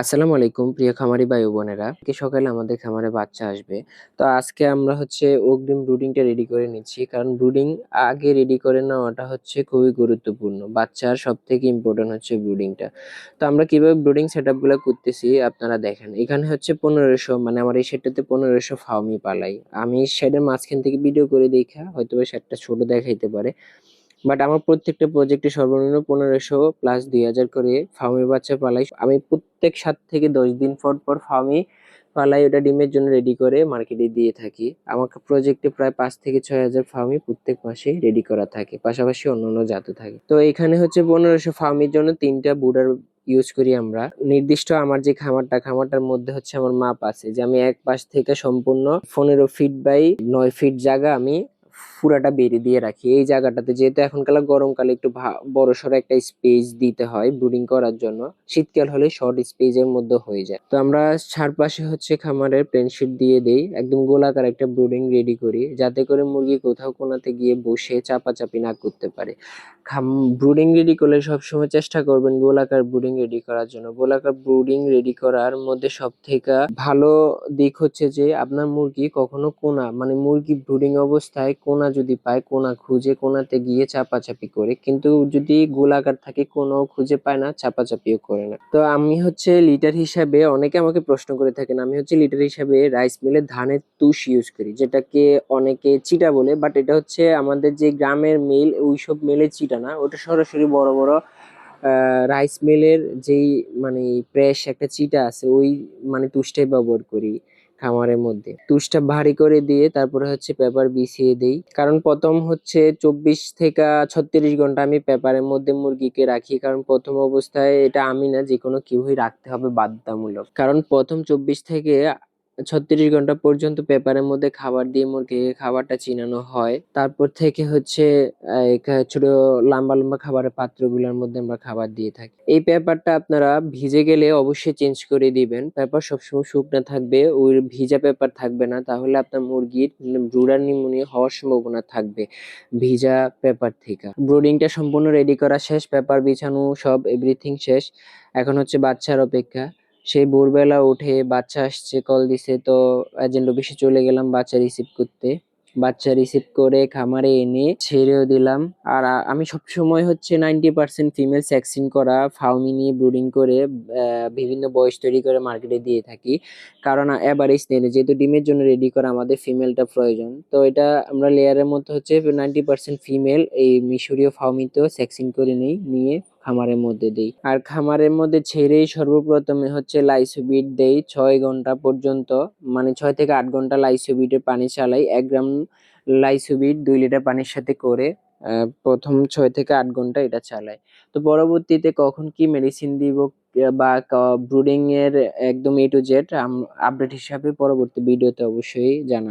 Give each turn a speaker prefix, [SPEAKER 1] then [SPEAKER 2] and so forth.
[SPEAKER 1] আসসালামু আলাইকুম, প্রিয় খামারি ও বোনেরা। আজকে সকালে আমাদের খামারে বাচ্চা আসবে। তো আজকে আমরা হচ্ছে অগ্রিম ব্রুডিংটা রেডি করে নিচ্ছি। কারণ ব্রুডিং আগে রেডি করে নেওয়াটা হচ্ছে খুবই গুরুত্বপূর্ণ। বাচ্চার সব থেকে ইম্পর্টেন্ট হচ্ছে ব্রুডিংটা। তো আমরা কীভাবে ব্রুডিং সেট আপগুলো করতেছি আপনারা দেখেন। এখানে হচ্ছে পনেরোশো মানে আমার এই শেডটাতে পনেরোশো ফাউমি পালাই। আমি শেডের মাঝখান থেকে ভিডিও করে দেখা হয়তো শেডটা ছোট দেখাইতে পারে। বাট আমার প্রত্যেকটা প্রজেক্টে সর্বনিম্ন পনেরোশো প্লাস দুই হাজার করে ফার্মি বাচ্চা পালাই। আমি প্রত্যেক সাত থেকে দশ দিন পর পর ফার্মি পালাই, ওটা ডিমের জন্য রেডি করে মার্কেটে দিয়ে থাকি। আমাকে প্রজেক্টে প্রায় পাঁচ থেকে ছয় হাজার ফার্মি প্রত্যেক মাসে রেডি করা থাকে, পাশাপাশি অন্যান্য জাতও থাকে। তো এখানে হচ্ছে পনেরোশো ফার্মির জন্য তিনটা বুডার ইউজ করি আমরা। নির্দিষ্ট আমার যে খামারটা, খামারটার মধ্যে হচ্ছে আমার মাপ আছে যে আমি এক পাশ থেকে সম্পূর্ণ পনেরো ফিট বাই নয় ফিট জায়গা আমি পুরাটা বেড়ে দিয়ে রাখি। এই জায়গাটাতে যেহেতু এখনকার গরমকালে একটু বড় সড়ো একটা স্পেস দিতে হয় ব্রুডিং করার জন্য, শীতকাল হলে শর্ট স্পেসের মধ্যে হয়ে যায়। তো আমরা চারপাশে হচ্ছে খামারের প্লেনশিট দিয়ে দেই, একদম গোলাকার একটা ব্রুডিং রেডি করি, যাতে করে মুরগি কোথাও কোনাতে গিয়ে বসে চাপাচাপি না করতে পারে। খাম ব্রুডিং রেডি করলে সবসময় চেষ্টা করবেন গোলাকার ব্রুডিং রেডি করার জন্য। গোলাকার ব্রুডিং রেডি করার মধ্যে সব থেকে ভালো দিক হচ্ছে যে, আপনার মুরগি কখনো কোনা মানে মুরগি ব্রুডিং অবস্থায় কোনা যদি পায়, কোনা খুঁজে কোনাতে গিয়ে চাপাচাপি করে। কিন্তু যদি গোলাকার থাকে কোনো খুঁজে পায় না, চাপাচাপিও করে না। তো আমি হচ্ছে লিটার হিসাবে অনেকে আমাকে প্রশ্ন করে থাকেন, আমি হচ্ছে লিটার হিসাবে রাইস মিলে ধানের তুষ ইউজ করি, যেটাকে অনেকে চিটা বলে। বাট এটা হচ্ছে আমাদের যে গ্রামের মিল, ওইসব মিলে চিটা না। ওটা সরাসরি বড় বড় রাইস মিলের যেই মানে প্রেস একটা চিটা আছে, ওই মানে তুষটাই ব্যবহার করি। খামারের মধ্যে। তুষটা ভারী করে দিয়ে তারপরে হচ্ছে পেপার বিছিয়ে দেই। কারণ প্রথম হচ্ছে চব্বিশ থেকে ছত্রিশ ঘণ্টা আমি পেপারের মধ্যে মুরগিকে রাখি। কারণ প্রথম অবস্থায় এটা আমি না যে কোনো কেউই রাখতে হবে বাধ্যতামূলক। কারণ প্রথম চব্বিশ থেকে ছত্রিশ ঘণ্টা পর্যন্ত পেপারের মধ্যে খাবার দিয়ে মুরগিকে খাবারটা চিনানো হয়। তারপর থেকে হচ্ছে ছোট লম্বা লম্বা খাবারের পাত্রগুলোর মধ্যে আমরা খাবার দিয়ে থাকি। এই পেপারটা আপনারা ভিজে গেলে অবশ্যই চেঞ্জ করে দিবেন। পেপার সবসময় শুকনো থাকবে, ওই ভিজা পেপার থাকবে না। তাহলে আপনার মুরগির ব্রুডার নিউমোনিয়া হওয়ার সম্ভাবনা থাকবে ভিজা পেপার থেকে। ব্রুডিংটা সম্পূর্ণ রেডি করা শেষ, পেপার বিছানো সব এভরিথিং শেষ। এখন হচ্ছে বাচ্চার অপেক্ষা। সেই ভোরবেলা উঠে বাচ্চা আসছে কল দিছে, তো এজেন্ট অফিসে চলে গেলাম বাচ্চা রিসিভ করতে। বাচ্চা রিসিভ করে খামারে এনে ছেড়েও দিলাম। আর আমি সবসময় হচ্ছে নাইনটি পার্সেন্ট ফিমেল স্যাক্সিন করা, ফাউমি নিয়ে ব্রুডিং করে বিভিন্ন বয়স তৈরি করে মার্কেটে দিয়ে থাকি। কারণ এভারেজ নেই, যেহেতু ডিমের জন্য রেডি করা, আমাদের ফিমেলটা প্রয়োজন। তো এটা আমরা লেয়ারের মধ্যে হচ্ছে নাইনটি পার্সেন্ট ফিমেল এই মিশরীয় ফাউমিতেও স্যাক্সিন করে নিই, নিয়ে খামারের মধ্যে দেই। আর খামারের মধ্যে ছেড়েই সর্বপ্রথমে হচ্ছে লাইসোবিট দেই ছয় ঘণ্টা পর্যন্ত। মানে ছয় থেকে আট ঘণ্টা লাইসোবিটের পানি চালাই এক গ্রাম লাইসোবিট দুই লিটার পানির সাথে করে প্রথম ছয় থেকে আট ঘণ্টা এটা চালাই। তো পরবর্তীতে কখন কি মেডিসিন দিব বা ব্রুডিং এর একদম এ টু জেড আপডেট হিসাবে পরবর্তী ভিডিওতে অবশ্যই জানা